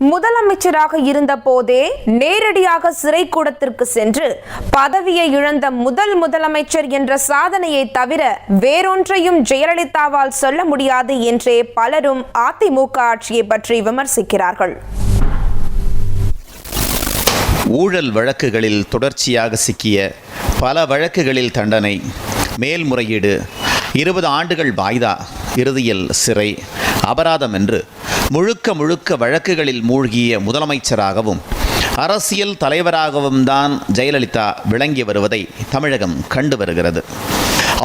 முதலமைச்சராக இருந்த போதே நேரடியாக சிறை கூடத்திற்கு சென்று பதவியை இழந்த முதல் முதலமைச்சர் என்ற சாதனையை தவிர வேறொன்றையும் ஜெயலலிதாவால் சொல்ல முடியாது என்றே பலரும் அதிமுக ஆட்சியை பற்றி விமர்சிக்கிறார்கள். ஊழல் வழக்குகளில் தொடர்ச்சியாக சிக்கிய பல வழக்குகளில் தண்டனை மேல்முறையீடு இருபது ஆண்டுகள் வாய்தா இறுதியில் சிறை அபராதம் என்று முழுக்க முழுக்க வழக்குகளில் மூழ்கிய முதலமைச்சராகவும் அரசியல் தலைவராகவும் தான் ஜெயலலிதா விளங்கி வருவதை தமிழகம் கண்டு வருகிறது.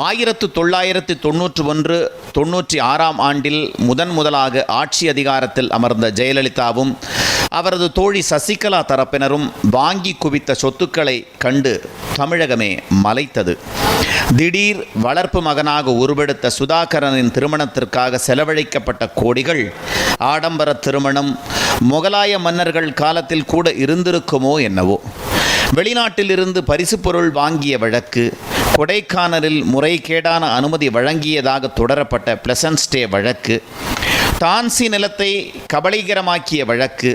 ஆயிரத்து தொள்ளாயிரத்து தொன்னூற்றி ஒன்று தொன்னூற்றி ஆறாம் ஆண்டில் முதன் முதலாக ஆட்சி அதிகாரத்தில் அமர்ந்த ஜெயலலிதாவும் அவரது தோழி சசிகலா தரப்பினரும் வாங்கி குவித்த சொத்துக்களை கண்டு தமிழகமே மலைத்தது. திடீர் வளர்ப்பு மகனாக உருவெடுத்த சுதாகரனின் திருமணத்திற்காக செலவழிக்கப்பட்ட கோடிகள் ஆடம்பர திருமணம் முகலாய மன்னர்கள் காலத்தில் கூட இருந்திருக்குமோ என்னவோ. வெளிநாட்டிலிருந்து பரிசு பொருள் வாங்கிய வழக்கு கொடைக்கானலில் முறைகேடான அனுமதி வழங்கியதாக தொடரப்பட்ட பிளசன்ட் ஸ்டே வழக்கு டான்சி நிலத்தை கபலீகரமாக்கிய வழக்கு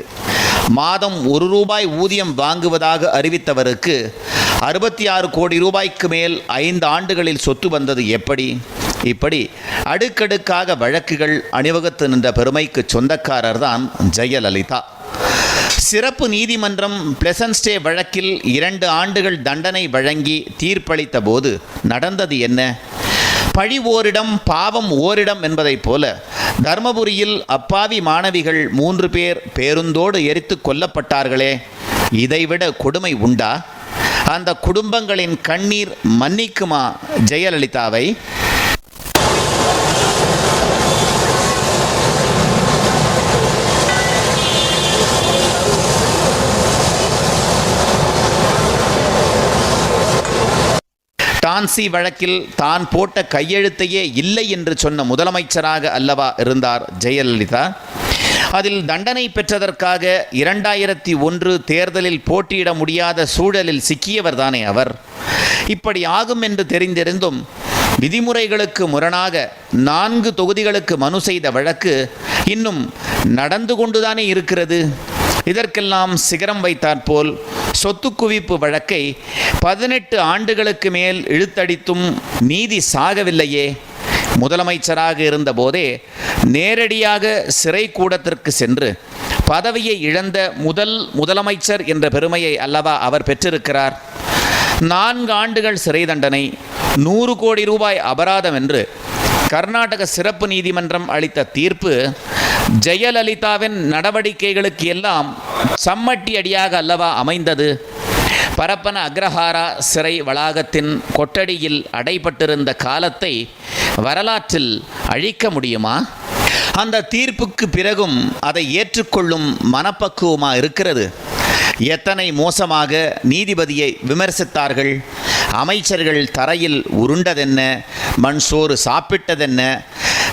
மாதம் ஒரு ரூபாய் ஊதியம் வாங்குவதாக அறிவித்தவருக்கு அறுபத்தி ஆறு கோடி ரூபாய்க்கு மேல் ஐந்து ஆண்டுகளில் சொத்து வந்தது எப்படி? இப்படி அடுக்கடுக்காக வழக்குகள் அணிவகுத்து நின்ற பெருமைக்கு சொந்தக்காரர் தான் ஜெயலலிதா. சிறப்பு நீதிமன்றம் பிளசன்ட் ஸ்டே வழக்கில் இரண்டு ஆண்டுகள் தண்டனை வழங்கி தீர்ப்பளித்த போது நடந்தது என்ன? பழி ஓரிடம் பாவம் ஓரிடம் என்பதைப் போல தர்மபுரியில் அப்பாவி மாணவிகள் மூன்று பேர் பேருந்தோடு எரித்து கொல்லப்பட்டார்களே. இதைவிட கொடுமை உண்டா? அந்த குடும்பங்களின் கண்ணீர் மன்னிக்குமா ஜெயலலிதாவை? டான்சி வழக்கில் தான் போட்ட கையெழுத்தையே இல்லை என்று சொன்ன முதலமைச்சராக அல்லவா இருந்தார் ஜெயலலிதா? அதில் தண்டனை பெற்றதற்காக இரண்டாயிரத்தி ஒன்று தேர்தலில் போட்டியிட முடியாத சூழலில் சிக்கியவர் தானே அவர். இப்படி ஆகும் என்று தெரிந்திருந்தும் விதிமுறைகளுக்கு முரணாக நான்கு தொகுதிகளுக்கு மனு செய்த வழக்கு இன்னும் நடந்து கொண்டுதானே இருக்கிறது. இதற்கெல்லாம் சிகரம் வைத்தாற்போல் சொத்து குவிப்பு வழக்கை பதினெட்டு ஆண்டுகளுக்கு மேல் இழுத்தடித்தும் நீதி சாகவில்லையே. முதலமைச்சராக இருந்தபோதே நேரடியாக சிறை கூடத்திற்கு சென்று பதவியை இழந்த முதல் முதலமைச்சர் என்ற பெருமையை அல்லவா அவர் பெற்றிருக்கிறார். நான்கு ஆண்டுகள் சிறை தண்டனை நூறு கோடி ரூபாய் அபராதம் என்று கர்நாடக சிறப்பு நீதிமன்றம் அளித்த தீர்ப்பு ஜெயலலிதாவின் நடவடிக்கைகளுக்கு எல்லாம் சம்மட்டி அடியாக அல்லவா அமைந்தது. பரப்பன அக்ரஹாரா சிறை வளாகத்தின் கொட்டடியில் அடைபட்டிருந்த காலத்தை வரலாற்றில் அழிக்க முடியுமா? அந்த தீர்ப்புக்கு பிறகும் அதை ஏற்றுக்கொள்ளும் மனப்பக்குவமாக இருக்கிறது. எத்தனை மோசமாக நீதிபதியை விமர்சித்தார்கள் அமைச்சர்கள் தரையில் உருண்டதென்ன மண் சோறு சாப்பிட்டதென்ன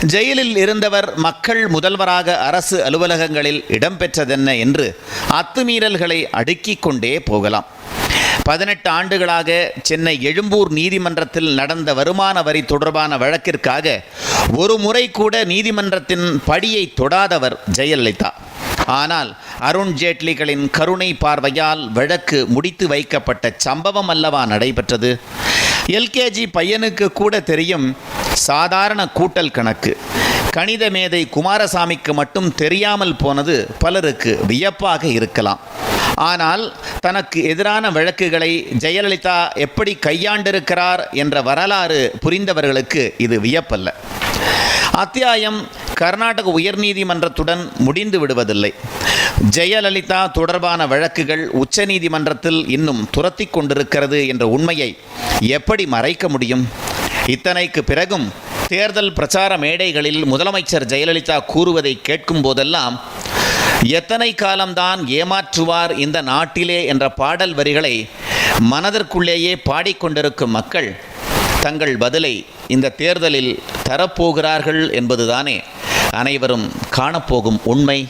ஜெயிலில் இருந்தவர் மக்கள் முதல்வராக அரசு அலுவலகங்களில் இடம்பெற்றதென்ன என்று அத்துமீறல்களை அடுக்கிக் கொண்டே போகலாம். பதினெட்டு ஆண்டுகளாக சென்னை எழும்பூர் நீதிமன்றத்தில் நடந்த வருமான வரி தொடர்பான வழக்கிற்காக ஒரு முறை கூட நீதிமன்றத்தின் படியை தொடாதவர் ஜெயலலிதா. ஆனால் அருண் ஜேட்லிகளின் கருணை பார்வையால் வழக்கு முடித்து வைக்கப்பட்ட சம்பவம் அல்லவா நடைபெற்றது? எல்கேஜி பையனுக்கு கூட தெரியும் சாதாரண கூட்டல் கணக்கு. கணித மேதை குமாரசாமிக்கு மட்டும் தெரியாமல் போனது பலருக்கு வியப்பாக இருக்கலாம். ஆனால் தனக்கு எதிரான வழக்குகளை ஜெயலலிதா எப்படி கையாண்டிருக்கிறார் என்ற வரலாறு புரிந்தவர்களுக்கு இது வியப்பல்ல. அத்தியாயம் கர்நாடக உயர்நீதிமன்றத்துடன் முடிந்து விடுவதில்லை. ஜெயலலிதா தொடர்பான வழக்குகள் உச்சநீதிமன்றத்தில் இன்னும் துரத்தி கொண்டிருக்கிறது என்ற உண்மையை எப்படி மறைக்க முடியும்? இத்தனைக்கு பிறகும் தேர்தல் பிரச்சார மேடைகளில் முதலமைச்சர் ஜெயலலிதா கூறுவதை கேட்கும் போதெல்லாம் எத்தனை காலம்தான் ஏமாற்றுவார் இந்த நாட்டிலே என்ற பாடல் வரிகளை மனதிற்குள்ளேயே பாடிக்கொண்டிருக்கும் மக்கள் தங்கள் பதிலை இந்த தேர்தலில் தரப்போகிறார்கள் என்பதுதானே அனைவரும் காணப்போகும் உண்மை.